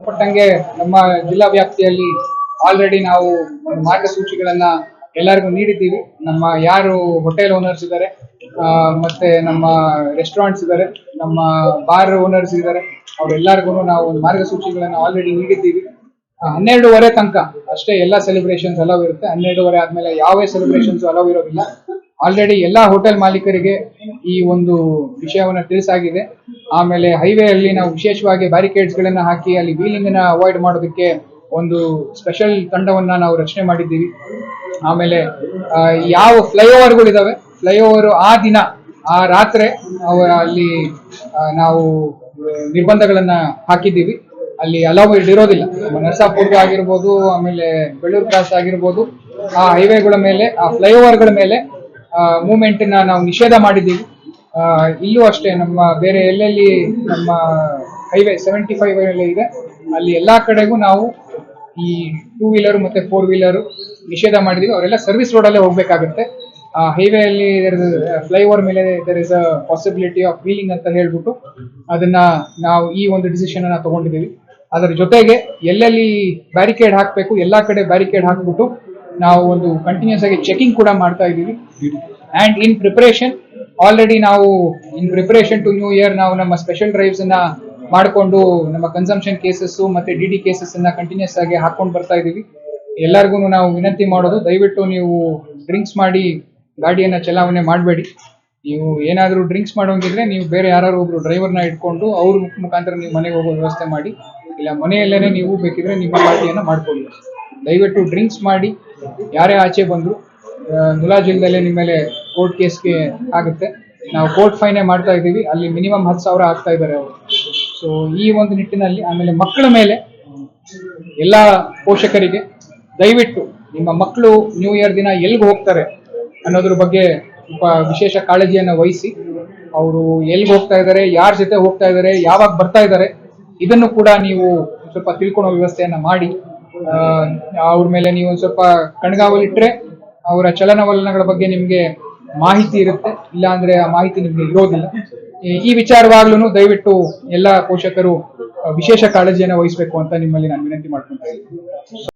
ಪಟ್ಟಂಗೆ ನಮ್ಮ ಜಿಲ್ಲಾ ವ್ಯಾಪ್ತಿಯಲ್ಲಿ ಆಲ್ರೆಡಿ ನಾವು ಒಂದು ಮಾರ್ಗಸೂಚಿಗಳನ್ನ ಎಲ್ಲರಿಗೂ ನೀಡಿದ್ದೀವಿ. ನಮ್ಮ ಯಾರು ಹೋಟೆಲ್ ಓನರ್ಸ್ ಇದ್ದಾರೆ ಮತ್ತೆ ನಮ್ಮ ರೆಸ್ಟೋರೆಂಟ್ಸ್ ಇದ್ದಾರೆ, ನಮ್ಮ ಬಾರ್ ಓನರ್ಸ್ ಇದ್ದಾರೆ, ಅವರೆಲ್ಲರಿಗೂ ನಾವು ಒಂದು ಮಾರ್ಗಸೂಚಿಗಳನ್ನ ಆಲ್ರೆಡಿ ನೀಡಿದ್ದೀವಿ. ಹನ್ನೆರಡುವರೆ ತನಕ ಅಷ್ಟೇ ಎಲ್ಲ ಸೆಲೆಬ್ರೇಷನ್ಸ್ ಅಲವ್ ಇರುತ್ತೆ. ಹನ್ನೆರಡೂವರೆ ಆದ್ಮೇಲೆ ಯಾವೇ ಸೆಲೆಬ್ರೇಷನ್ಸ್ ಅಲವ್ ಇರೋದಿಲ್ಲ. ಆಲ್ರೆಡಿ ಎಲ್ಲಾ ಹೋಟೆಲ್ ಮಾಲೀಕರಿಗೆ ಈ ಒಂದು ವಿಷಯವನ್ನ ತಿಳಿಸಾಗಿದೆ. ಆಮೇಲೆ ಹೈವೇ ಅಲ್ಲಿ ನಾವು ವಿಶೇಷವಾಗಿ ಬ್ಯಾರಿಕೇಡ್ಸ್ ಗಳನ್ನ ಹಾಕಿ ಅಲ್ಲಿ ವೀಲಿಂಗ್ನ ಅವಾಯ್ಡ್ ಮಾಡೋದಕ್ಕೆ ಒಂದು ಸ್ಪೆಷಲ್ ತಂಡವನ್ನ ನಾವು ರಚನೆ ಮಾಡಿದ್ದೀವಿ. ಆಮೇಲೆ ಯಾವ ಯಾವ ಫ್ಲೈಓವರ್ಗಳು ಇದಾವೆ? ಫ್ಲೈಓವರ್ ಆ ದಿನ, ಆ ರಾತ್ರಿ ಅಲ್ಲಿ ನಾವು ನಿರ್ಬಂಧಗಳನ್ನ ಹಾಕಿದ್ದೀವಿ. ಅಲ್ಲಿ ಅಲೌ ಇರೋದಿಲ್ಲ. ನರಸಾಪುರ ಆಗಿರ್ಬೋದು, ಆಮೇಲೆ ಬೆಳ್ಳೂರು ಕ್ರಾಸ್ ಆಗಿರ್ಬೋದು, ಆ ಹೈವೇಗಳ ಮೇಲೆ, ಆ ಫ್ಲೈಓವರ್ಗಳ ಮೇಲೆ ಮೂವ್ಮೆಂಟ್ ನಾವು ನಿಷೇಧ ಮಾಡಿದ್ದೀವಿ. ಇಲ್ಲೂ ಅಷ್ಟೇ ನಮ್ಮ ಬೇರೆ ಎಲ್ಲೆಲ್ಲಿ ನಮ್ಮ ಹೈವೇ ಸೆವೆಂಟಿ ಫೈವ್ ಇದೆ, ಅಲ್ಲಿ ಎಲ್ಲಾ ಕಡೆಗೂ ನಾವು ಈ ಟೂ ವೀಲರ್ ಮತ್ತೆ ಫೋರ್ ವೀಲರ್ ನಿಷೇಧ ಮಾಡಿದೀವಿ. ಅವರೆಲ್ಲ ಸರ್ವಿಸ್ ರೋಡ್ ಅಲ್ಲೇ ಹೋಗ್ಬೇಕಾಗುತ್ತೆ. ಆ ಹೈವೇ ಅಲ್ಲಿ ಫ್ಲೈಓವರ್ ಮೇಲೆ there is a possibility of wheeling ಅಂತ ಹೇಳ್ಬಿಟ್ಟು ಅದನ್ನ ನಾವು ಈ ಒಂದು ಡಿಸಿಷನ್ ಅನ್ನ ತಗೊಂಡಿದ್ದೀವಿ. ಅದರ ಜೊತೆಗೆ ಎಲ್ಲೆಲ್ಲಿ ಬ್ಯಾರಿಕೇಡ್ ಹಾಕಬೇಕು, ಎಲ್ಲಾ ಕಡೆ ಬ್ಯಾರಿಕೇಡ್ ಹಾಕ್ಬಿಟ್ಟು ನಾವು ಒಂದು ಕಂಟಿನ್ಯೂಸ್ ಆಗಿ ಚೆಕಿಂಗ್ ಕೂಡ ಮಾಡ್ತಾ ಇದ್ದೀವಿ. ಅಂಡ್ ಇನ್ ಪ್ರಿಪರೇಷನ್ ಆಲ್ರೆಡಿ ನಾವು in preparation to new year ನಾವು ನಮ್ಮ ಸ್ಪೆಷಲ್ ಡ್ರೈವ್ಸ್ ಅನ್ನ ಮಾಡಿಕೊಂಡು, ನಮ್ಮ ಕನ್ಸಂಪ್ಷನ್ ಕೇಸಸ್ ಮತ್ತೆ ಡಿ ಡಿ ಕೇಸಸ್ ಅನ್ನ ಕಂಟಿನ್ಯೂಸ್ ಆಗಿ ಹಾಕೊಂಡು ಬರ್ತಾ ಇದೀವಿ ಎಲ್ಲರಿಗೂ ನಾವು ವಿನಂತಿ ಮಾಡೋದು, ದಯವಿಟ್ಟು ನೀವು ಡ್ರಿಂಕ್ಸ್ ಮಾಡಿ ಗಾಡಿಯನ್ನ ಚಲಾವಣೆ ಮಾಡಬೇಡಿ. ನೀವು ಏನಾದರೂ ಡ್ರಿಂಕ್ಸ್ ಮಾಡೋಂಗಿದ್ರೆ ನೀವು ಬೇರೆ ಯಾರು ಒಬ್ರು ಡ್ರೈವರ್ನ ಇಟ್ಕೊಂಡು ಅವ್ರ ಮುಖಾಂತರ ನೀವು ಮನೆಗೆ ಹೋಗೋ ವ್ಯವಸ್ಥೆ ಮಾಡಿ. ಇಲ್ಲ ಮನೆಯಲ್ಲೇ ನೀವು ಬೇಕಿದ್ರೆ ನಿಮ್ಮ ಪಾರ್ಟಿಯನ್ನ ಮಾಡ್ಕೊಳ್ಳಿ. ದಯವಿಟ್ಟು ಡ್ರಿಂಕ್ಸ್ ಮಾಡಿ, ಯಾರೇ ಆಚೆ ಬಂದ್ರು ಮುಲಾಜಿಲ್ದಲ್ಲೇ ನಿಮ್ಮ ಮೇಲೆ ಕೋರ್ಟ್ ಕೇಸ್ಗೆ ಆಗುತ್ತೆ. ನಾವು ಕೋರ್ಟ್ ಫೈನೇ ಮಾಡ್ತಾ ಇದ್ದೀವಿ. ಅಲ್ಲಿ ಮಿನಿಮಮ್ ಹತ್ತು ಸಾವಿರ ಆಗ್ತಾ ಇದ್ದಾರೆ ಅವರು. ಸೊ ಈ ಒಂದು ನಿಟ್ಟಿನಲ್ಲಿ ಆಮೇಲೆ ಮಕ್ಕಳ ಮೇಲೆ ಎಲ್ಲ ಪೋಷಕರಿಗೆ ದಯವಿಟ್ಟು ನಿಮ್ಮ ಮಕ್ಕಳು ನ್ಯೂ ಇಯರ್ ದಿನ ಎಲ್ಲಿಗೆ ಹೋಗ್ತಾರೆ ಅನ್ನೋದ್ರ ಬಗ್ಗೆ ಸ್ವಲ್ಪ ವಿಶೇಷ ಕಾಳಜಿಯನ್ನು ವಹಿಸಿ ಅವರು ಎಲ್ಲಿಗೆ ಹೋಗ್ತಾ ಇದ್ದಾರೆ, ಯಾರ ಜೊತೆ ಹೋಗ್ತಾ ಇದ್ದಾರೆ, ಯಾವಾಗ ಬರ್ತಾ ಇದ್ದಾರೆ, ಇದನ್ನು ಕೂಡ ನೀವು ಸ್ವಲ್ಪ ತಿಳ್ಕೊಳ್ಳೋ ವ್ಯವಸ್ಥೆಯನ್ನು ಮಾಡಿ. ಅವ್ರ ಮೇಲೆ ನೀವು ಒಂದು ಸ್ವಲ್ಪ ಕಣ್ಗಾವಲಿಟ್ಟರೆ ಅವರ ಚಲನವಲನಗಳ ಬಗ್ಗೆ ನಿಮ್ಗೆ ಮಾಹಿತಿ ಇರುತ್ತೆ. ಇಲ್ಲ ಅಂದ್ರೆ ಆ ಮಾಹಿತಿ ನಿಮ್ಗೆ ಇರೋದಿಲ್ಲ. ಈ- ವಿಚಾರವಾಗ್ಲೂ ದಯವಿಟ್ಟು ಎಲ್ಲ ಪೋಷಕರು ವಿಶೇಷ ಕಾಳಜಿಯನ್ನು ವಹಿಸಬೇಕು ಅಂತ ನಿಮ್ಮಲ್ಲಿ ನಾನು ವಿನಂತಿ ಮಾಡ್ಕೊಂತ ಇದ್ದೀನಿ.